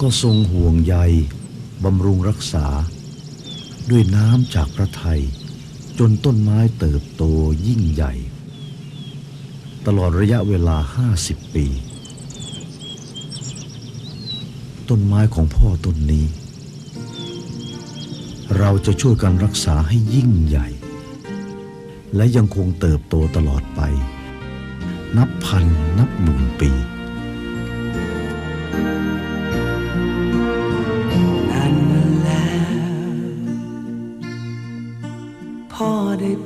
ก็ทรงห่วงใยบำรุงรักษา ด้วยน้ำจากพระไทย จนต้นไม้เติบโตยิ่งใหญ่ ตลอดระยะเวลา50ปี ต้นไม้ของพ่อต้นนี้ เราจะช่วยกันรักษาให้ยิ่งใหญ่ และยังคงเติบโตตลอดไป นับพันนับหมื่นปี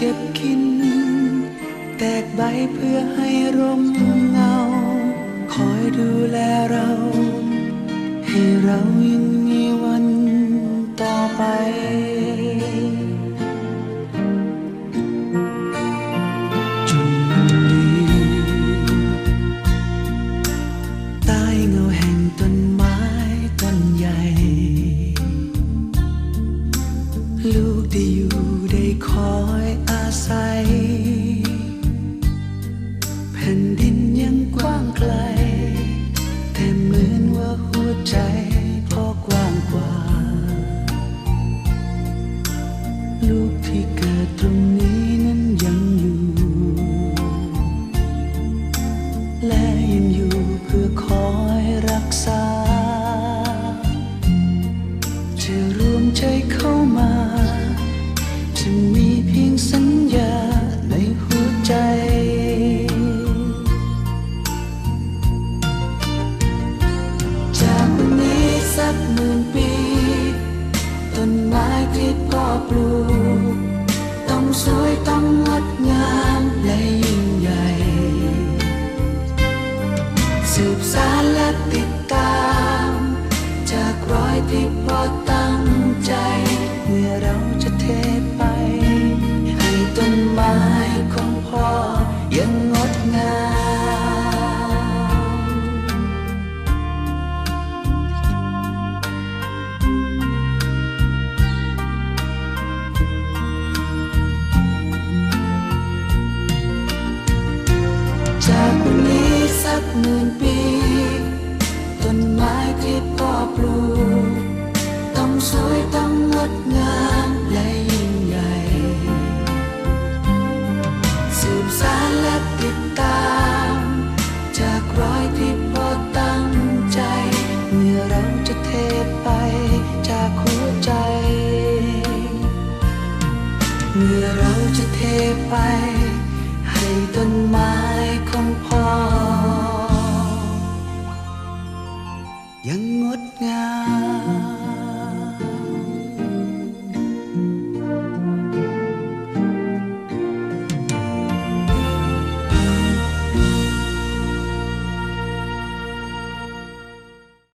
เก็บกิน แตกใบเพื่อให้ร่มเงา คอยดูแลเรา ให้เรายัง ลูกที่เกิดตรงนี้ หมื่นปี ต้นไม้ที่พ่อปลูก ต้องสวยต้องงดงามและยิ่งใหญ่ สืบสารและติดตาม จากรอยที่พ่อตั้งใจ เมื่อเราจะเทไปจากหัวใจ เมื่อเราจะเทไป